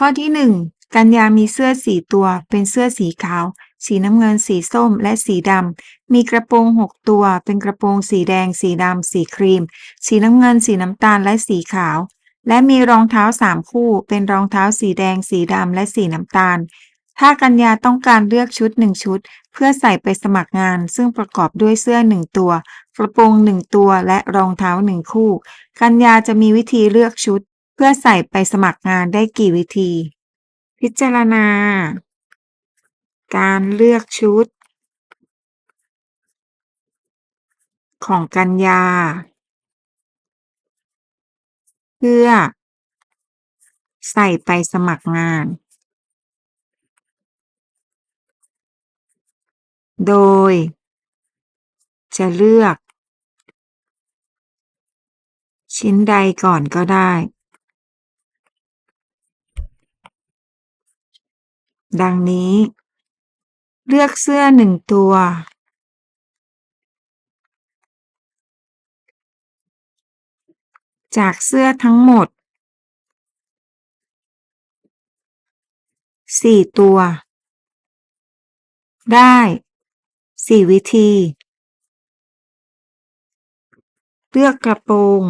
ข้อที่หนึ่งกันยามีเสื้อสีตัว เป็นเสื้อสีขาว สีน้ำเงิน สีส้ม และสีดำ มีกระโปรงหกตัว เป็นกระโปรงสีแดง สีดำ สีครีม สีน้ำเงิน สีน้ำตาล และสีขาว และมีรองเท้าสามคู่ เป็นรองเท้าสีแดง สีดำ และสีน้ำตาล ถ้ากัญญาต้องการเลือกชุดหนึ่งชุด เพื่อใส่ไปสมัครงาน ซึ่งประกอบด้วยเสื้อหนึ่งตัว กระโปรงหนึ่งตัว และรองเท้าหนึ่งคู่ กัญญาจะมีวิธีเลือกชุด เพื่อใส่ไปสมัครงานได้กี่วิธี พิจารณา การเลือกชุด ของกัญญาเพื่อ ใส่ไปสมัครงาน โดย จะเลือก ชิ้นใดก่อนก็ได้ ดังนี้ เลือกเสื้อหนึ่งตัว จากเสื้อทั้งหมดสี่ตัว ได้สี่วิธี เลือกกระโปรง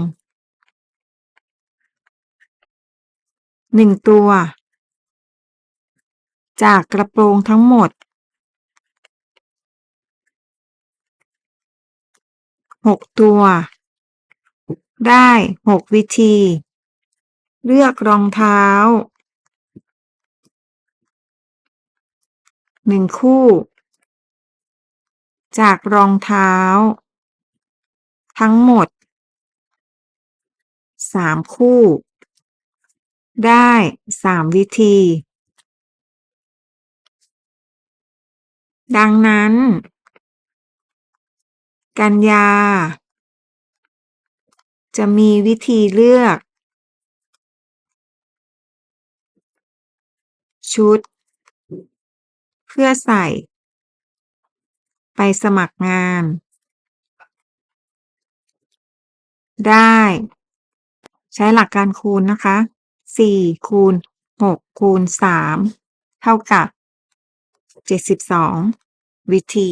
หนึ่งตัว จากกระโปรงทั้งหมด หกตัว ได้หกวิธี เลือกรองเท้าหนึ่งคู่ จากรองเท้า ทั้งหมดสามคู่ ได้สามวิธี ดังนั้น กัญญาจะมีวิธีเลือก ชุด เพื่อใส่ ไปสมัครงาน ได้ ใช้หลักการคูณนะคะสี่คูณหกคูณสามเท่ากับเจ็ดสิบสอง วิธี